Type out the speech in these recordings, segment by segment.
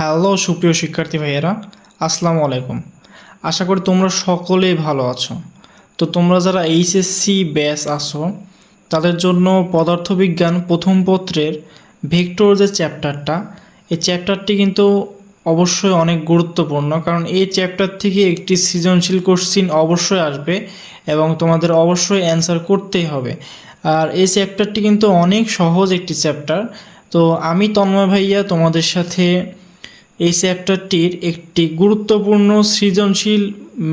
Hello, সুপ্রিয় শিক্ষার্থী ভাইয়েরা, আসসালামু আলাইকুম। আশা করি তোমরা সকলেই ভালো আছো। তো তোমরা যারা এইচএসসি ব্যাস আছো, তাদের জন্য পদার্থবিজ্ঞান প্রথম পত্রের ভেক্টর যে চ্যাপ্টারটা, এই চ্যাপ্টারটি কিন্তু অবশ্যই অনেক গুরুত্বপূর্ণ, কারণ এই চ্যাপ্টার থেকে একটি সৃজনশীল কোশ্চিন অবশ্যই আসবে এবং তোমাদের অবশ্যই অ্যান্সার করতেই হবে। আর এই চ্যাপ্টারটি কিন্তু অনেক সহজ একটি চ্যাপ্টার। তো আমি তন্ময় ভাইয়া তোমাদের সাথে এই চ্যাপ্টারটির একটি গুরুত্বপূর্ণ সৃজনশীল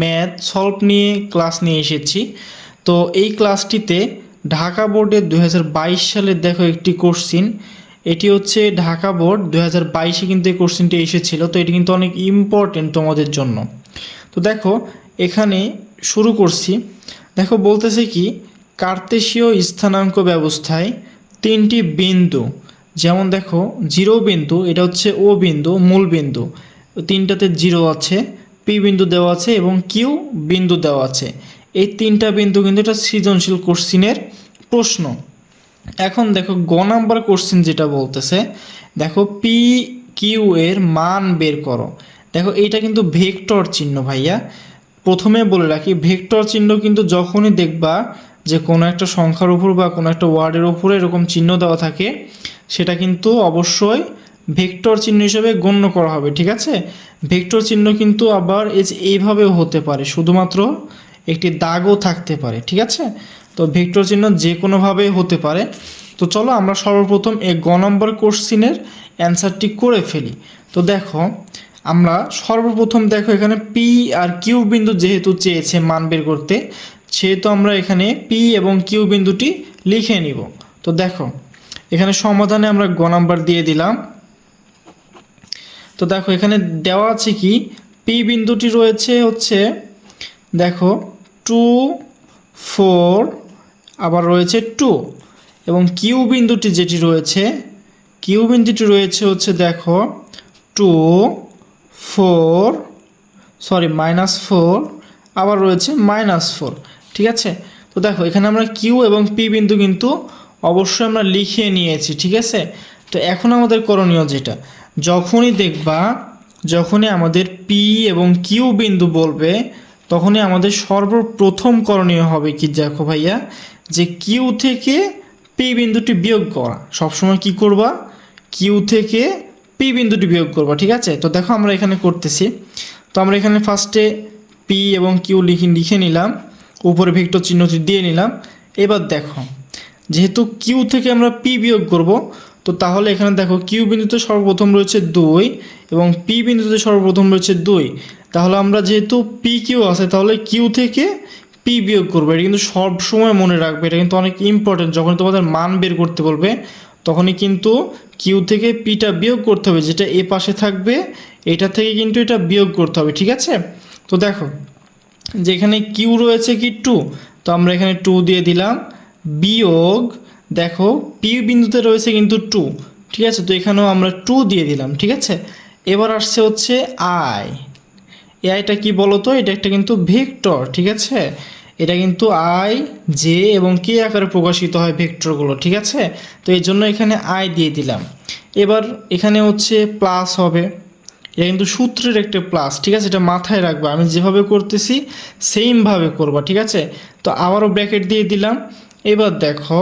ম্যাথ সলভ নিয়ে ক্লাস নিয়ে এসেছি। তো এই ক্লাসটিতে ঢাকা বোর্ডের দু সালের দেখো একটি কোশ্চিন। এটি হচ্ছে ঢাকা বোর্ড দু হাজার বাইশে কিন্তু এই কোশ্চিনটি এসেছিল। তো এটি কিন্তু অনেক ইম্পর্টেন্ট তোমাদের জন্য। তো দেখো, এখানে শুরু করছি। দেখো, বলতেছে কি, কার্তেশীয় স্থানাঙ্ক ব্যবস্থায় তিনটি বিন্দু যেমন দেখো, জিরো বিন্দু, এটা হচ্ছে ও বিন্দু, মূল বিন্দু। তিনটাতে জিরো আছে, পি বিন্দু দেওয়া আছে এবং কিউ বিন্দু দেওয়া আছে। এই তিনটা বিন্দু কিন্তু এটা সৃজনশীল কোশ্চিনের প্রশ্ন। এখন দেখো, গ নাম্বার কোশ্চিন যেটা বলতেছে, দেখো, পি কিউ এর মান বের করো। দেখো, এইটা কিন্তু ভেক্টর চিহ্ন ভাইয়া। প্রথমে বলে রাখি, ভেক্টর চিহ্ন কিন্তু যখনই দেখবা যে কোনো একটা সংখ্যার উপর বা কোনো একটা ওয়ার্ডের উপরে এরকম চিহ্ন দেওয়া থাকে সেটা কিন্তু অবশ্যই ভেক্টর চিহ্ন হিসেবে গণ্য করা হবে, ঠিক আছে? ভেক্টর চিহ্ন কিন্তু আবার এইভাবেও হতে পারে, শুধুমাত্র একটি দাগও থাকতে পারে, ঠিক আছে? তো ভেক্টর চিহ্ন যে কোনোভাবেই হতে পারে। তো চলো আমরা সর্বপ্রথম এই গ নম্বর কোশ্চিনের অ্যান্সারটি করে ফেলি। তো দেখো, আমরা সর্বপ্রথম দেখো এখানে পি আর কিউ বিন্দু যেহেতু চেয়েছে মান বের করতে, সেহেতু আমরা এখানে পি এবং কিউ বিন্দুটি লিখে নিব। তো দেখো এখানে সমাধানে আমরা গ নাম্বার দিয়ে দিলাম। তো দেখো, এখানে দেওয়া আছে কি? পি বিন্দুটি রয়েছে হচ্ছে, দেখো টু ফোর আবার রয়েছে টু এবং কিউ বিন্দুটি যেটি রয়েছে কিউ বিন্দুটি রয়েছে হচ্ছে, দেখো two four sorry minus four আবার রয়েছে মাইনাস ফোর ঠিক আছে? তো দেখো, এখানে আমরা কিউ এবং পি বিন্দু কিন্তু অবশ্যই আমরা লিখিয়ে নিয়েছি, ঠিক আছে? তো এখন আমাদের করণীয় যেটা, যখনই দেখবা, যখনই আমাদের পি এবং কিউ বিন্দু বলবে, তখনই আমাদের সর্বপ্রথম করণীয় হবে কি দেখো ভাইয়া, যে কিউ থেকে পি বিন্দুটি বিয়োগ করা। সবসময় কি করবা? কিউ থেকে পি বিন্দুটি বিয়োগ করবা, ঠিক আছে? তো দেখো আমরা এখানে করতেছি। তো আমরা এখানে ফার্স্টে পি এবং কিউ লিখে লিখে নিলাম। উপরে ভেক্টর চিহ্নটি দিয়ে নিলাম। এবার দেখো যেহেতু কিউ থেকে আমরা পি বিয়োগ করব, তো তাহলে এখানে দেখো কিউ বিন্দুতে সর্বপ্রথম রয়েছে দুই এবং পি বিন্দুতে সর্বপ্রথম রয়েছে দুই। তাহলে আমরা যেহেতু পি কিউ আছে, তাহলে কিউ থেকে পি বিয়োগ করব। এটা কিন্তু সবসময় মনে রাখবে, এটা কিন্তু অনেক ইম্পর্টেন্ট যখন তোমাদের মান বের করতে বলবে, তখনই কিন্তু কিউ থেকে পিটা বিয়োগ করতে হবে, যেটা এ পাশে থাকবে, এটা থেকে কিন্তু এটা বিয়োগ করতে হবে, ঠিক আছে? তো দেখো, যেখানে কিউ রয়েছে কি টু তো আমরা এখানে টু দিয়ে দিলাম। বিয়োগ, দেখো, পি বিন্দুতে রয়েছে কিন্তু টু ঠিক আছে? তো এখানেও আমরা টু দিয়ে দিলাম, ঠিক আছে? এবার আসছে হচ্ছে আই আইটা কি বলো তো এটা একটা কিন্তু ভেক্টর, ঠিক আছে? এটা কিন্তু আই জে এবং কে আকারে প্রকাশিত হয় ভেক্টরগুলো, ঠিক আছে? তো এই জন্য এখানে আই দিয়ে দিলাম। এবার এখানে হচ্ছে প্লাস হবে। এটা কিন্তু সূত্রের একটা প্লাস ঠিক আছে? এটা মাথায় রাখবা। আমি যেভাবে করতেছি সেমভাবে করবা, ঠিক আছে? তো আবারও ব্র্যাকেট দিয়ে দিলাম। এবার দেখো,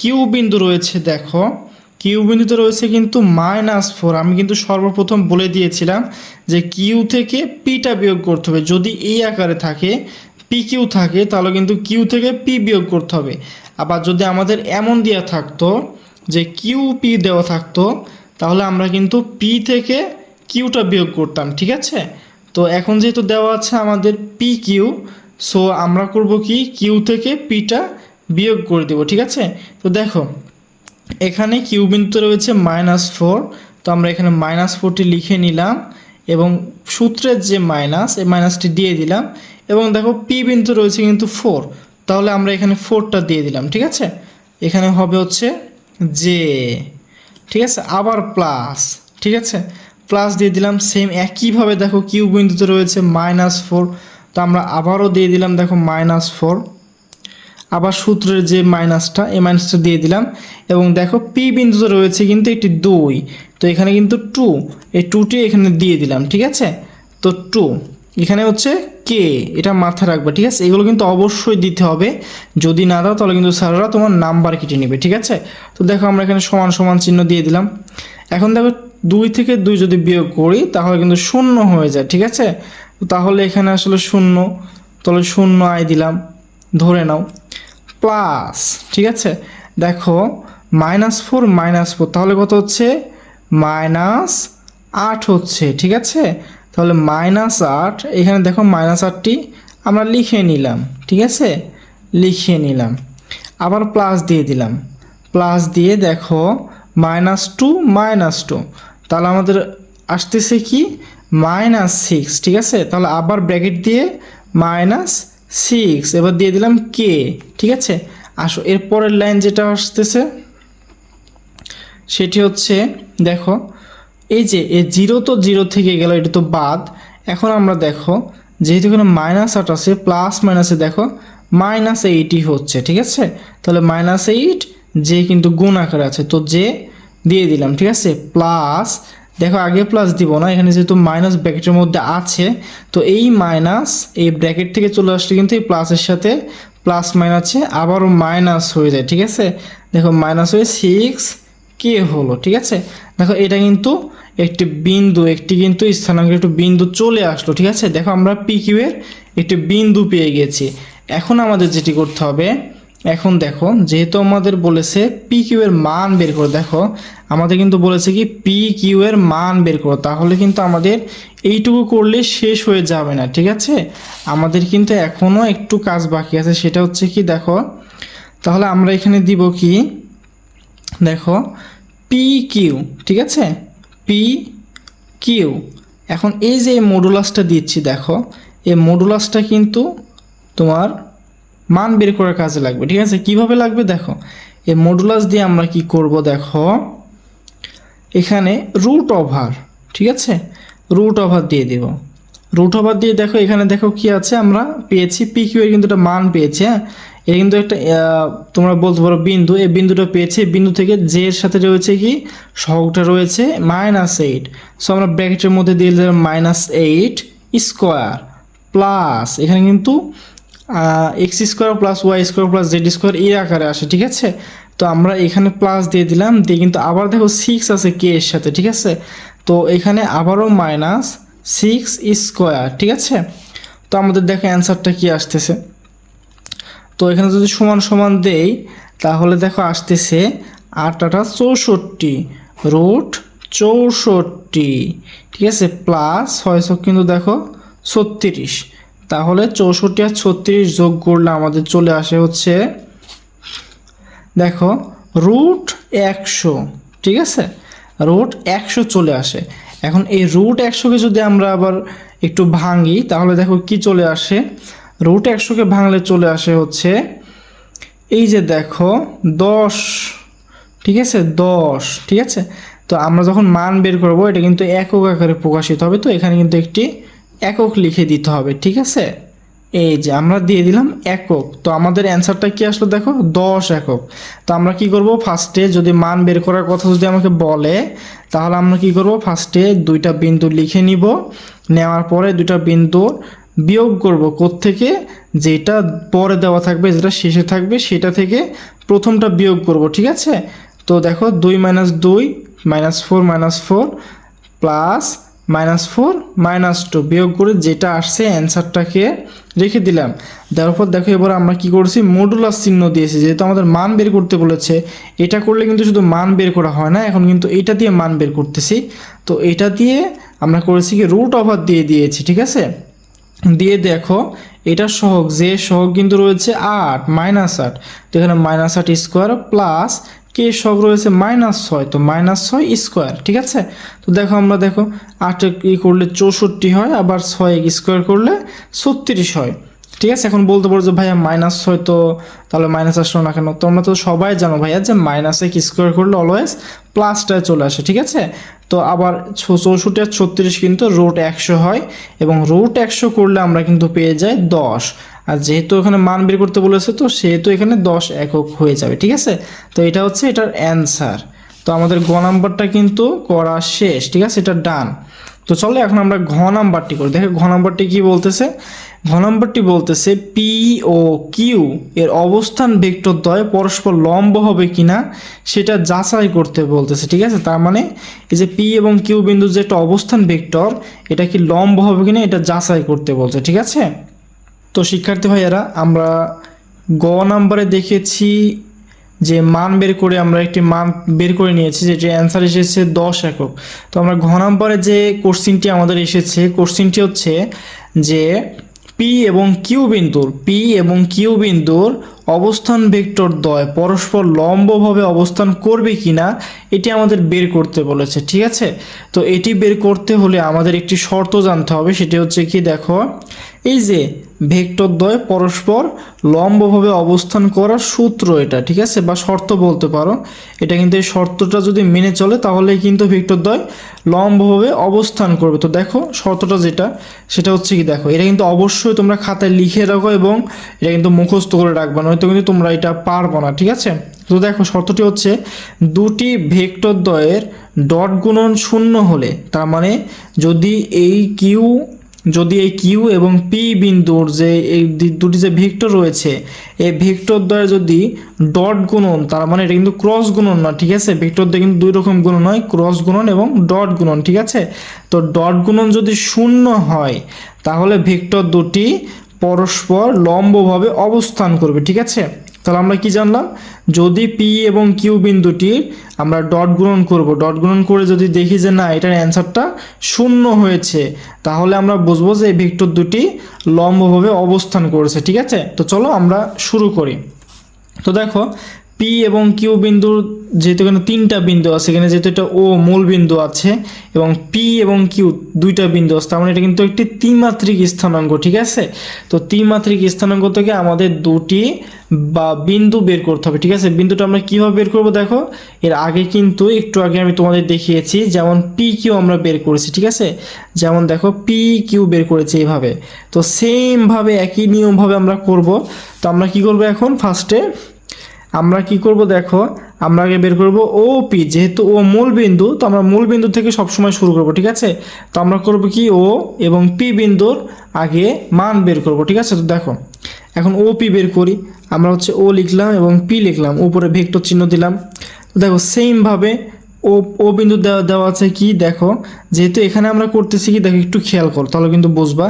কিউ বিন্দু রয়েছে, দেখো। কিউ বিন্দুতে রয়েছে কিন্তু মাইনাস ফোর আমি কিন্তু সর্বপ্রথম বলে দিয়েছিলাম যে কিউ থেকে পিটা বিয়োগ করতে হবে। যদি এই আকারে থাকে পি কিউ থাকে, তাহলে কিন্তু কিউ থেকে পি বিয়োগ করতে হবে। আবার যদি আমাদের এমন দেওয়া থাকতো যে কিউ পি দেওয়া থাকতো, তাহলে আমরা কিন্তু পি থেকে কিউটা বিয়োগ করতাম, ঠিক আছে? তো এখন যেহেতু দেওয়া আছে আমাদের পি কিউ সো আমরা করব কি, কিউ থেকে পিটা বিয়োগ করে দেবো, ঠিক আছে? তো দেখো, এখানে কিউ বিন্দুতে রয়েছে মাইনাস ফোর তো আমরা এখানে মাইনাস ফোরটি লিখে নিলাম এবং সূত্রের যে মাইনাস এই মাইনাসটি দিয়ে দিলাম এবং দেখো পি বিন্দু রয়েছে কিন্তু ফোর তাহলে আমরা এখানে ফোরটা দিয়ে দিলাম, ঠিক আছে? এখানে হবে হচ্ছে জে ঠিক আছে? আবার প্লাস ঠিক আছে? প্লাস দিয়ে দিলাম সেম একইভাবে দেখো কিউ বিন্দুতে রয়েছে মাইনাস ফোর তো আমরা আবারও দিয়ে দিলাম দেখো মাইনাস ফোর আবার সূত্রের যে মাইনাসটা, এই মাইনাসটা দিয়ে দিলাম। এবং দেখো পি বিন্দুতে রয়েছে কিন্তু একটি দুই। তো এখানে কিন্তু টু এই টুটি এখানে দিয়ে দিলাম, ঠিক আছে? তো টু এখানে হচ্ছে কে এটা মাথায় রাখবে, ঠিক আছে? এগুলো কিন্তু অবশ্যই দিতে হবে। যদি না দাও, তাহলে কিন্তু স্যাররা তোমার নাম্বার কেটে নেবে, ঠিক আছে? তো দেখো, আমরা এখানে সমান সমান চিহ্ন দিয়ে দিলাম। এখন দেখো, দুই থেকে দুই যদি বিয়োগ করি, তাহলে কিন্তু শূন্য হয়ে যায়, ঠিক আছে? তাহলে এখানে আসলে শূন্য। তাহলে শূন্য আয় দিলাম। ধরে নাও। প্লাস, ঠিক আছে? দেখো, মাইনাস ফোর মাইনাস ফোর, তাহলে কত হচ্ছে? মাইনাস আট হচ্ছে, ঠিক আছে? তাহলে মাইনাস আট, এখানে দেখো মাইনাস আটটি আমরা লিখে নিলাম, ঠিক আছে? লিখে নিলাম। আবার প্লাস দিয়ে দিলাম। প্লাস দিয়ে দেখো, মাইনাস টু মাইনাস টু। তাহলে আমাদের আসতেছে কি? মাইনাস সিক্স, ঠিক আছে? তাহলে আবার ব্র্যাকেট দিয়ে মাইনাস সিক্স এবার দিয়ে দিলাম কে ঠিক আছে? আসো, এর পরের লাইন যেটা আসতেছে, সেটি হচ্ছে, দেখো, এই যে এ জিরো তো জিরো থেকে গেল, এটা তো বাদ। এখন আমরা দেখো, যেহেতু এখানে মাইনাস আট আছে প্লাস মাইনাসে দেখো মাইনাস এইটই হচ্ছে, ঠিক আছে? তাহলে মাইনাস এইট যে কিন্তু গুণ আকারে আছে। তো যে দিয়ে দিলাম, ঠিক আছে? প্লাস দেখো, আগে প্লাস দিব না, এখানে যেহেতু মাইনাস ব্র্যাকেটের মধ্যে আছে, তো এই মাইনাস এই ব্র্যাকেট থেকে চলে আসলে কিন্তু এই প্লাসের সাথে প্লাস মাইনাসে আবারও মাইনাস হয়ে যায়, ঠিক আছে? দেখো মাইনাস হয়ে সিক্স কে হলো, ঠিক আছে? দেখো, এটা কিন্তু একটি বিন্দু, একটি কিন্তু স্থানাঙ্কের একটু বিন্দু চলে আসলো, ঠিক আছে? দেখো, আমরা পি কিউ এর একটি বিন্দু পেয়ে গেছি। এখন আমাদের যেটি করতে হবে এখন দেখো, যেহেতু আমাদের বলেছে পি কিউ এর মান বের করো, দেখো, আমাদের কিন্তু বলেছে কি পি কিউ এর মান বের করো, তাহলে কিন্তু আমাদের এইটুকু করলে শেষ হয়ে যাবে না, ঠিক আছে? আমাদের কিন্তু এখনও একটু কাজ বাকি আছে, সেটা হচ্ছে কি, দেখো, তাহলে আমরা এখানে দিব কি? দেখো পি কিউ ঠিক আছে? পি কিউ এখন এই যে মডুলাসটা দিচ্ছি, দেখো, এই মডুলাসটা কিন্তু তোমার মান বের করার কাজে লাগবে, ঠিক আছে? কীভাবে লাগবে দেখো, এই মডুলাস দিয়ে আমরা কি করব দেখো? এখানে রুট ওভার ঠিক আছে? রুট ওভার দিয়ে দেব। রুট ওভার দিয়ে দেখো, এখানে দেখো কি আছে? আমরা পেয়েছি পি কিউ এর কিন্তু একটা মান পেয়েছি হ্যাঁ? এটা কিন্তু একটা তোমরা বলতে পারো বিন্দু, এই বিন্দুটা পেয়েছে বিন্দু থেকে যে এর সাথে রয়েছে কি? সহগটা রয়েছে মাইনাস এইট সো আমরা ব্র্যাকেটের মধ্যে দিয়ে দিলাম মাইনাস এইট স্কোয়ার প্লাস এখানে কিন্তু X square plus Y square plus Z square এই আকারে আসে, ঠিক আছে? তো আমরা এখানে প্লাস দিয়ে দিলাম, দিয়ে কিন্তু আবার দেখো সিক্স আছে কে এর সাথে, ঠিক আছে? তো এখানে আবারও মাইনাস সিক্স স্কোয়ার ঠিক আছে? তো আমাদের দেখো অ্যান্সারটা কি আসতেছে? তো এখানে যদি সমান সমান দেই, তাহলে দেখো আসতেছে আট আটা চৌষট্টি রুট চৌষট্টি, ঠিক আছে? প্লাস ছয়শো কিন্তু দেখো ছত্রিশ। তাহলে চৌষট্টি আর ছত্রিশ যোগ করলে আমাদের চলে আসে হচ্ছে, দেখো রুট একশো, ঠিক আছে? রুট একশো চলে আসে। এখন এই রুট একশোকে যদি আমরা আবার একটু ভাঙি, তাহলে দেখো কি চলে আসে? রুট একশোকে ভাঙলে চলে আসে হচ্ছে, এই যে দেখো, দশ, ঠিক আছে? দশ, ঠিক আছে? তো আমরা যখন মান বের করব, এটা কিন্তু একক আকারে প্রকাশিত হবে। তো এখানে কিন্তু একটি একক লিখে দিতে হবে, ঠিক আছে? এই যে আমরা দিয়ে দিলাম একক। তো আমাদের অ্যান্সারটা কি আসলো দেখো? দশ একক। তো আমরা কি করব? ফার্স্টে যদি মান বের করার কথা যদি আমাকে বলে, তাহলে আমরা কি করব? ফার্স্টে দুইটা বিন্দু লিখে নিব। নেওয়ার পরে দুইটা বিন্দু বিয়োগ করব থেকে যেটা পরে দেওয়া থাকবে, যেটা শেষে থাকবে, সেটা থেকে প্রথমটা বিয়োগ করব, ঠিক আছে? তো দেখো, দুই মাইনাস দুই minus four minus four plus minus four, minus two বিয়োগ করে যেটা আসছে অ্যান্সারটাকে রেখে দিলাম। দেওয়ার পর দেখো এবার আমরা কি করছি? মডুলাস চিহ্ন দিয়েছি। যেহেতু আমাদের মান বের করতে বলেছে, এটা করলে কিন্তু শুধু মান বের করা হয় না, এখন কিন্তু এটা দিয়ে মান বের করতেছি। তো এটা দিয়ে আমরা করেছি কি? রুট ওভার দিয়ে দিয়েছি, ঠিক আছে? দিয়ে দেখো, এটা সহগ, যে সহগ কিন্তু রয়েছে আট, মাইনাস আট। তো এখানে মাইনাস আট স্কোয়ার প্লাস কে সহগ রয়েছে মাইনাস ছয়, তো মাইনাস ছয় স্কোয়ার ঠিক আছে? তো দেখো আমরা দেখো আট ই করলে চৌষট্টি হয়, আবার ছয় এক স্কোয়ার করলে ছত্রিশ হয়। ঠিক আছে? এখন বলতে পারো যে ভাইয়া মাইনাস ছয় তো তাহলে মাইনাস আসলো না কেন? তোমরা তো সবাই জানো ভাইয়া যে মাইনাস এক স্কোয়ার করলে অলওয়েজ প্লাসটায় চলে আসে, ঠিক আছে? তো আবার চৌষট্টি আর ছত্রিশ কিন্তু রুট একশো হয়, এবং রুট একশো করলে আমরা কিন্তু পেয়ে যাই দশ। আর যেহেতু এখানে মান বের করতে বলেছে তো সেহেতু এখানে দশ একক হয়ে যাবে, ঠিক আছে? তো এটা হচ্ছে এটার অ্যান্সার তো আমাদের গ নাম্বারটা কিন্তু করা শেষ, ঠিক আছে? এটা ডান তো চলো এখন আমরা ঘ নাম্বারটি করি। দেখো ঘ নাম্বারটি কি বলতেছে? ঘ নাম্বারটি বলতেছে পি ও কিউ এর অবস্থান ভেক্টর দ্বয় পরস্পর লম্ব হবে কিনা সেটা যাচাই করতে বলতেছে, ঠিক আছে? তার মানে এই যে পি এবং কিউ বিন্দুর যে একটা অবস্থান ভেক্টর, এটা কি লম্ব হবে কিনা এটা যাচাই করতে বলছে, ঠিক আছে? তো শিক্ষার্থী ভাইয়েরা, আমরা গ নাম্বারে দেখেছি যে মান বের করে আমরা একটি মান বের করে নিয়েছি যেটি অ্যান্সার এসেছে দশ একক। তো আমরা ঘ নাম্বারে যে কোশ্চিনটি আমাদের এসেছে, কোশ্চিনটি হচ্ছে যে পি এবং কিউ বিন্দুর, পি এবং কিউ বিন্দুর অবস্থান ভেক্টর দ্বয় পরস্পর লম্বভাবে অবস্থান করবে কি না এটি আমাদের বের করতে বলেছে, ঠিক আছে? তো এটি বের করতে হলে আমাদের একটি শর্ত জানতে হবে, সেটি হচ্ছে কি, দেখো, এই যে ভেক্টর দ্বয় পরস্পর লম্বভাবে অবস্থান করার সূত্র এটা, ঠিক আছে? বা শর্ত বলতে পারো। এটা কিন্তু এই শর্তটা যদি মেনে চলে, তাহলেই কিন্তু ভেক্টর দ্বয় লম্বভাবে অবস্থান করবে। তো দেখো, শর্তটা যেটা, সেটা হচ্ছে কি, দেখো, এটা কিন্তু অবশ্যই তোমরা খাতায় লিখে রাখো এবং এটা কিন্তু মুখস্থ করে রাখবে নয়তো কিন্তু তোমরা এটা পারব না, ঠিক আছে? তো দেখো, শর্তটি হচ্ছে দুটি ভেক্টর দ্বয়ের ডট গুণন শূন্য হলে, তার মানে যদি এই কিউ যদি এই কিউ এবং পি বিন্দুর যে এই দুটি যে ভেক্টর রয়েছে, এই ভেক্টর দ্বয় যদি ডট গুণন, তার মানে এটা কিন্তু ক্রস গুণন না, ঠিক আছে? ভেক্টর দ্বয় কিন্তু দুই রকম গুণন হয়, ক্রস গুণন এবং ডট গুণন, ঠিক আছে? তো ডট গুণন যদি শূন্য হয়, তাহলে ভেক্টর দুটি পরস্পর লম্বভাবে অবস্থান করবে, ঠিক আছে? তাহলে আমরা কি জানলাম? যদি পি এবং কিউ বিন্দুটির আমরা ডট গুণন করব, ডট গুণন করে যদি দেখি যে না, এটার অ্যান্সারটা শূন্য হয়েছে, তাহলে আমরা বুঝব যে এই ভেক্টর দুটি লম্বভাবে অবস্থান করেছে, ঠিক আছে? তো চলো আমরা শুরু করি। তো দেখো পি এবং কিউ বিন্দুর যেহেতু এখানে তিনটা বিন্দু আছে, এখানে যেহেতু এটা ও মূল বিন্দু আছে এবং পি এবং কিউ দুইটা বিন্দু আছে, তার মানে এটা কিন্তু একটি ত্রিমাত্রিক স্থানাঙ্ক, ঠিক আছে? তো ত্রিমাত্রিক স্থানাঙ্ক থেকে আমাদের দুটি বা বিন্দু বের করতে হবে, ঠিক আছে? বিন্দুটা আমরা কীভাবে বের করব দেখো? এর আগে কিন্তু একটু আগে আমি তোমাদের দেখিয়েছি, যেমন পি কিউ আমরা বের করেছি, ঠিক আছে? যেমন দেখো পি কিউ বের করেছি এইভাবে। তো সেমভাবে একই নিয়মভাবে আমরা করব। তো আমরা কি করব এখন? ফার্স্টে আমরা কি করব দেখো, আমরা আগে বের করব ও পি যেহেতু ও মূল বিন্দু, তো আমরা মূল বিন্দু থেকে সবসময় শুরু করব, ঠিক আছে? তো আমরা করব কি ও এবং পি বিন্দুর আগে মান বের করব, ঠিক আছে? তো দেখো, এখন ও পি বের করি, আমরা হচ্ছে ও লিখলাম এবং পি লিখলাম, উপরে ভেক্টর চিহ্ন দিলাম। তো দেখো সেমভাবে ও ও বিন্দু দেওয়া দেওয়া আছে কি? দেখো, যেহেতু এখানে আমরা করতেছি কি? দেখো, একটু খেয়াল করো, তাহলে কিন্তু বুঝবা।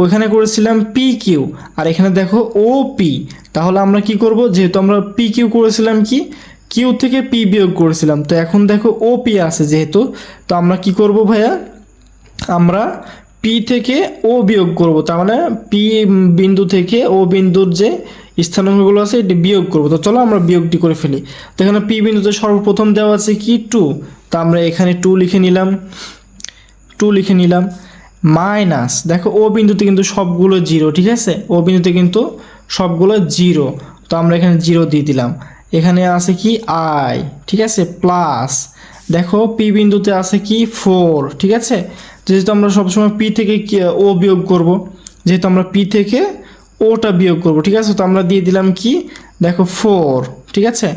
ওইখানে করেছিলাম পি কিউ আর এখানে দেখো ও পি তাহলে আমরা কি করব? যেহেতু আমরা পি কিউ করেছিলাম কি? কিউ থেকে পি বিয়োগ করেছিলাম। তো এখন দেখো ও পি আছে যেহেতু। তো আমরা কি করব ভাইয়া? আমরা পি থেকে ও বিয়োগ করব। তার মানে পি বিন্দু থেকে ও বিন্দুর যে স্থানাঙ্কগুলো আছে, এটি বিয়োগ করব। তো চলো আমরা বিয়োগটি করে ফেলি। তো এখানে পি বিন্দুতে সর্বপ্রথম দেওয়া আছে কি? টু তা আমরা এখানে টু লিখে নিলাম। টু লিখে নিলাম। মাইনাস, দেখো ও বিন্দুতে কিন্তু সবগুলো জিরো, ঠিক আছে? ও বিন্দুতে কিন্তু সবগুলো জিরো। তো আমরা এখানে জিরো দিয়ে দিলাম। এখানে আছে কি? আই, ঠিক আছে? প্লাস, দেখো পি বিন্দুতে আছে কি? ফোর, ঠিক আছে? যেহেতু আমরা সবসময় পি থেকে ও বিয়োগ করব, যেহেতু আমরা পি থেকে ওটা বিয়োগ করব, ঠিক আছে? তো আমরা দিয়ে দিলাম কি? দেখো ফোর, ঠিক আছে?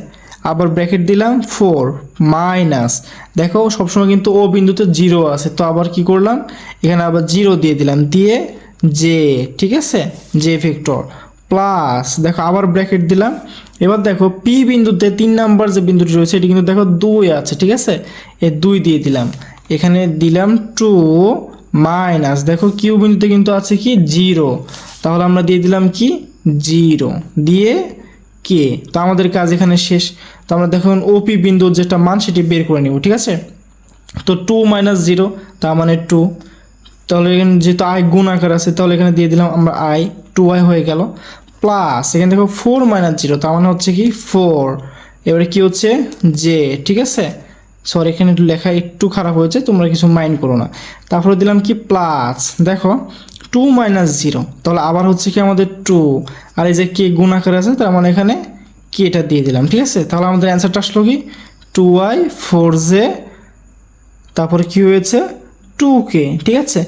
আবার ব্র্যাকেট দিলাম ফোর, মাইনাস। দেখো, সবসময় কিন্তু ও বিন্দুতে জিরো আছে, তো আবার কি করলাম? এখানে আবার জিরো দিয়ে দিলাম, দিয়ে জে ঠিক আছে? জে ভেক্টর প্লাস, দেখো, আবার ব্র্যাকেট দিলাম। এবার দেখো পি বিন্দুতে তিন নাম্বার যে বিন্দুটি রয়েছে, এটি কিন্তু দেখো দুই আছে, ঠিক আছে? এ দুই দিয়ে দিলাম। এখানে দিলাম টু, মাইনাস। দেখো কিউ বিন্দুতে কিন্তু আছে কি? জিরো। তাহলে আমরা দিয়ে দিলাম কি? জিরো। দিয়ে কে? তো আমাদের কাজ এখানে শেষ। তো আমরা দেখুন ওপি বিন্দুর যেটা মান সেটি বের করে নেব, ঠিক আছে? তো টু মাইনাস জিরো তার মানে টু তাহলে এখানে যেহেতু আই গুণ আকার আছে, তাহলে এখানে দিয়ে দিলাম আমরা আই টু আই হয়ে গেল। প্লাস এখানে দেখো ফোর মাইনাস জিরো তার মানে হচ্ছে কি ফোর এবারে কি হচ্ছে? জে ঠিক আছে? সরি এখানে একটু লেখা একটু খারাপ হয়েছে, তোমরা কিছু মাইন্ড করো না। তারপরে দিলাম কি প্লাস দেখো টু মাইনাস জিরো তাহলে আবার হচ্ছে কি আমাদের টু আর এই যে কে গুণ আকার আছে, তার মানে এখানে কেটা দিয়ে দিলাম, ঠিক আছে? তাহলে আমাদের অ্যান্সারটা আসলো কি? টু আই ফোর জে তারপরে কি হয়েছে? টু কে ঠিক আছে?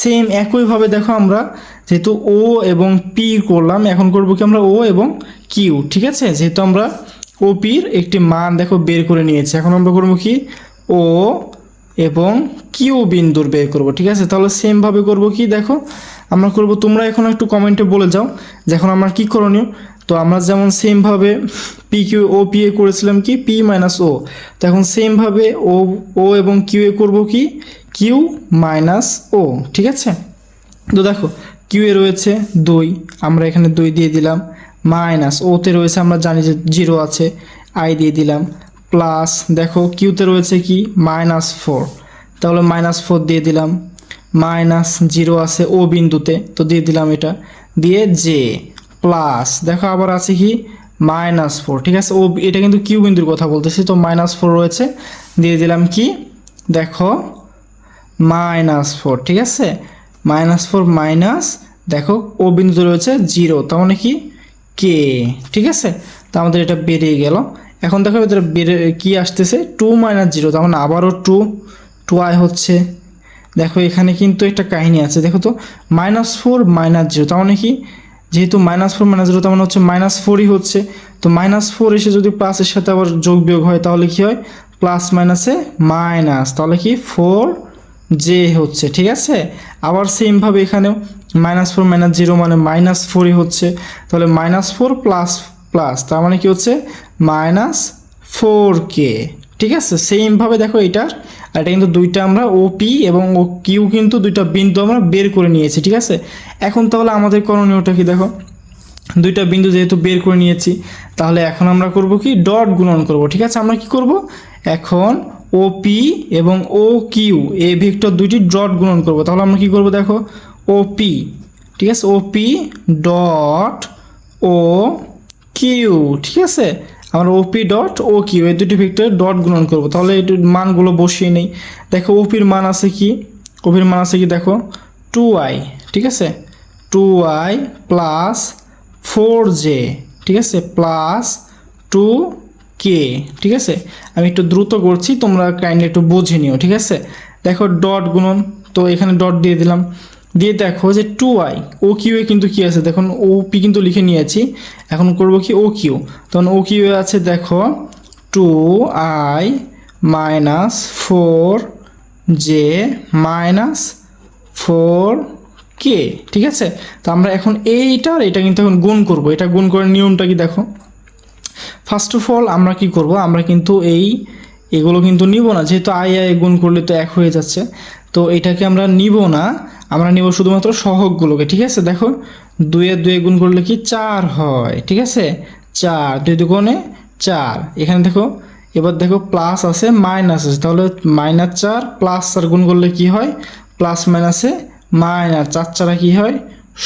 সেম একইভাবে দেখো আমরা যেহেতু ও এবং পি করলাম, এখন করব কি আমরা ও এবং কিউ ঠিক আছে? যেহেতু আমরা ওপির একটি মান দেখো বের করে নিয়েছি, এখন আমরা করব কি? ও এবং কিউ বিন্দুর বের করব, ঠিক আছে? তাহলে সেমভাবে করব কি? দেখো, আমরা করব, তোমরা এখন একটু কমেন্টে বলে যাও যে এখন আমরা কী করণীয়? তো আমরা যেমন সেমভাবে পি কিউ ও পি এ করেছিলাম কি? পি মাইনাস ও তো এখন সেমভাবে ও ও এবং কিউ এ করব কি? কিউ মাইনাস ও ঠিক আছে? তো দেখো কিউ এ রয়েছে দুই, আমরা এখানে দুই দিয়ে দিলাম। মাইনাস ওতে রয়েছে, আমরা জানি যে জিরো আছে আই দিয়ে দিলাম। প্লাস দেখো কিউতে রয়েছে কি? মাইনাস ফোর তাহলে মাইনাস ফোর দিয়ে দিলাম। মাইনাস জিরো আছে ও বিন্দুতে, তো দিয়ে দিলাম এটা। দিয়ে জে প্লাস দেখো আবার আছে কি? মাইনাস ফোর ঠিক আছে? ও, এটা কিন্তু কিউ বিন্দুর কথা বলতেছি, তো মাইনাস ফোর রয়েছে। দিয়ে দিলাম কি? দেখো মাইনাস ফোর ঠিক আছে? মাইনাস ফোর মাইনাস দেখো, ও বিন্দুতে রয়েছে জিরো তার মানে কি? কে ঠিক আছে? তো আমাদের এটা বেরিয়ে গেল। এখন দেখো এদের বেড়ে কী আসতেছে? টু মাইনাস জিরো তার মানে আবারও টু টু আই হচ্ছে। দেখো এখানে কিন্তু একটা কাহিনী আছে, দেখো তো মাইনাস ফোর মাইনাস জিরো তার মানে কি? যেহেতু মাইনাস ফোর মাইনাস জিরো তার মানে হচ্ছে মাইনাস ফোরই হচ্ছে। তো মাইনাস ফোর এসে যদি প্লাসের সাথে আবার যোগ বিয়োগ হয়, তাহলে কি হয়? প্লাস মাইনাসে মাইনাস তাহলে কি? ফোর জে হচ্ছে, ঠিক আছে? আবার সেমভাবে এখানেও মাইনাস ফোর মাইনাস জিরো মানে মাইনাস ফোরই হচ্ছে। তাহলে মাইনাস ফোর প্লাস প্লাস তার মানে কি হচ্ছে? মাইনাস ফোর কে ঠিক আছে? সেমভাবে দেখো এটার এটা কিন্তু দুইটা আমরা ওপি এবং ও কিউ কিন্তু দুইটা বিন্দু আমরা বের করে নিয়েছি, ঠিক আছে? এখন তাহলে আমাদের করণীয়টা কি দেখো? দুইটা বিন্দু যেহেতু বের করে নিয়েছি, তাহলে এখন আমরা করব কি? ডট গুণন করব, ঠিক আছে? আমরা কি করব? এখন ও পি এবং ও কিউ এই ভেক্টর দুইটি ডট গুণন করব। তাহলে আমরা কি করব দেখো? ও পি ঠিক আছে? O P dot O Q ঠিক আছে? আমরা ওপি ডট ও কিউ এই দুটি ভেক্টর ডট গুণন করব। তাহলে এই মানগুলো বসিয়ে নেই। দেখো ওপির মান আছে কি? ওপির মান আছে কি? দেখো টু আই ঠিক আছে? Two I plus four J ঠিক আছে? প্লাস টু কে ঠিক আছে? আমি একটু দ্রুত করছি, তোমরা কাইন্ডলি একটু বুঝে নিও, ঠিক আছে? দেখো ডট গুণন, তো এখানে ডট দিয়ে দিলাম। দিয়ে দেখো যে টু আই ও কিউ এ কিন্তু কি আছে? দেখুন ও পি কিন্তু লিখে নিয়েছি। এখন করব কি ও কিউ তখন ও কিউ এ আছে দেখো two I minus four J minus four K ঠিক আছে? তো আমরা এখন এইটা আর এটা কিন্তু এখন গুণ করব। এটা গুণ করার নিয়মটা কি দেখো? ফার্স্ট অফ অল আমরা কি করব? আমরা কিন্তু এই এগুলো কিন্তু নিব না। যেহেতু আই আই গুণ করলে তো এক হয়ে যাচ্ছে। তো এটাকে আমরা নিব না। আমরা নিব শুধুমাত্র সহগগুলোকে, ঠিক আছে? দেখো, দুয়ে দুয়ে গুণ করলে কি? চার হয়, ঠিক আছে? চার দুই দুগুণে চার। এখানে দেখো, এবার দেখো প্লাস আছে মাইনাস আছে। তাহলে মাইনাস চার প্লাস চার গুণ করলে কি হয়? প্লাস মাইনাসে মাইনাস চার চারা কি হয়?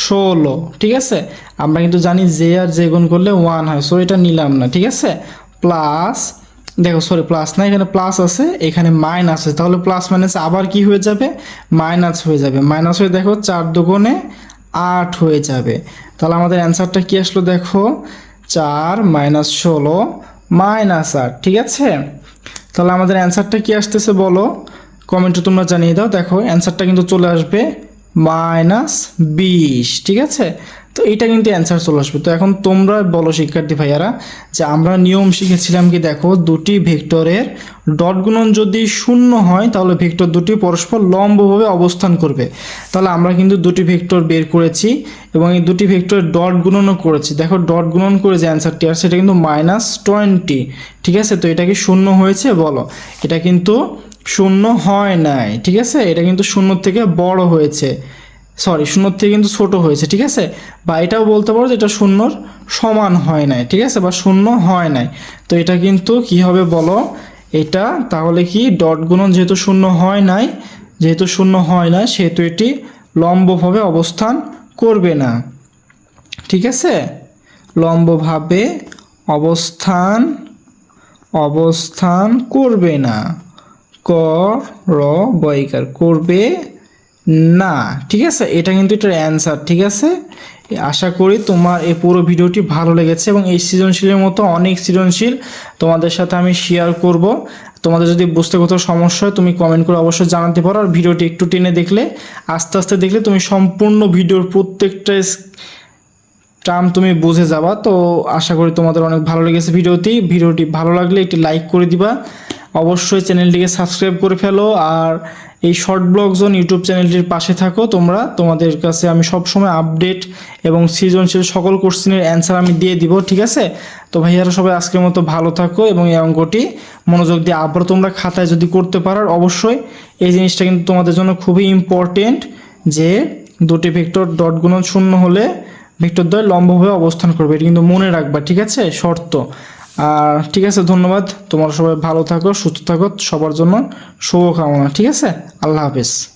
ষোলো, ঠিক আছে? আমরা কিন্তু জানি জে আর জে গুণ করলে ওয়ান হয় সো এটা নিলাম না, ঠিক আছে? প্লাস দেখো সরি প্লাস না, এখানে প্লাস আছে, এখানে মাইনাস আছে। তাহলে প্লাস মাইনাস আবার কি হয়ে যাবে? মাইনাস হয়ে যাবে। মাইনাস হয়ে দেখো, চার দুগুণে আট হয়ে যাবে। তাহলে আমাদের অ্যান্সারটা কি আসলো দেখো? চার মাইনাস ষোলো মাইনাস আট, ঠিক আছে? তাহলে আমাদের অ্যান্সারটা কি আসতেছে বলো? কমেন্টে তোমরা জানিয়ে দাও। দেখো অ্যান্সারটা কিন্তু চলে আসবে মাইনাস বিশ, ঠিক আছে? তো এটা কিন্তু অ্যান্সার চলে আসবে। তো এখন তোমরা বলো শিক্ষার্থী ভাইয়ারা যে আমরা নিয়ম শিখেছিলাম কি দেখো, দুটি ভেক্টরের ডট গুণন যদি শূন্য হয় তাহলে ভেক্টর দুটি পরস্পর লম্বভাবে অবস্থান করবে। তাহলে আমরা কিন্তু দুটি ভেক্টর বের করেছি এবং এই দুটি ভেক্টরের ডট গুণনও করেছি। দেখো ডট গুণন করে যে অ্যান্সারটি আর সেটা কিন্তু মাইনাস টোয়েন্টি ঠিক আছে? তো এটা কি শূন্য হয়েছে? বলো। এটা কিন্তু শূন্য হয় নাই, ঠিক আছে? এটা কিন্তু শূন্য থেকে বড় হয়েছে। সরি শূন্যর থেকে কিন্তু ছোট হয়েছে, ঠিক আছে? বা এটাও বলতে পারো যে এটা শূন্যর সমান হয় নাই, ঠিক আছে? বা শূন্য হয় নাই। তো এটা কিন্তু কি হবে বলো? এটা তাহলে কি ডট গুণন যেহেতু শূন্য হয় নাই, যেহেতু শূন্য হয় না সেহেতু এটি লম্বভাবে অবস্থান করবে না। ঠিক আছে? লম্বভাবে অবস্থান অবস্থান করবে না। ক, র করবে না, ঠিক আছে? এটা কিন্তু এটার অ্যান্সার ঠিক আছে? আশা করি তোমার এই পুরো ভিডিওটি ভালো লেগেছে এবং এই সৃজনশীলের মতো অনেক সৃজনশীল তোমাদের সাথে আমি শেয়ার করব। তোমাদের যদি বুঝতে কোথাও সমস্যা হয়, তুমি কমেন্ট করে অবশ্যই জানাতে পারো। আর ভিডিওটি একটু টেনে দেখলে, আস্তে আস্তে দেখলে তুমি সম্পূর্ণ ভিডিওর প্রত্যেকটা টার্ম তুমি বুঝে যাবা। তো আশা করি তোমাদের অনেক ভালো লেগেছে ভিডিওটি। ভিডিওটি ভালো লাগলে একটি লাইক করে দিবা। অবশ্যই চ্যানেলটিকে সাবস্ক্রাইব করে ফেলো। আর এই শর্ট ব্লগ জোন ইউটিউব চ্যানেলটির পাশে থাকো। তোমরা, তোমাদের কাছে আমি সবসময় আপডেট এবং সৃজনশীল সকল কোশ্চেনের অ্যান্সার আমি দিয়ে দিব, ঠিক আছে? তো ভাইয়ারা সবাই আজকের মতো ভালো থাকো এবং এই অঙ্কটি মনোযোগ দিয়ে আবার তোমরা খাতায় যদি করতে পারো অবশ্যই এই জিনিসটা কিন্তু তোমাদের জন্য খুবই ইম্পর্টেন্ট যে দুটি ভেক্টর ডট গুণন শূন্য হলে ভেক্টর দ্বয় লম্বভাবে অবস্থান করবে। এটা কিন্তু মনে রাখবা, ঠিক আছে? শর্ত। আর ঠিক আছে, ধন্যবাদ। তোমার সবাই ভালো থাকো, সুস্থ থাকো, সবার জন্য শুভকামনা, ঠিক আছে? আল্লাহ হাফেজ।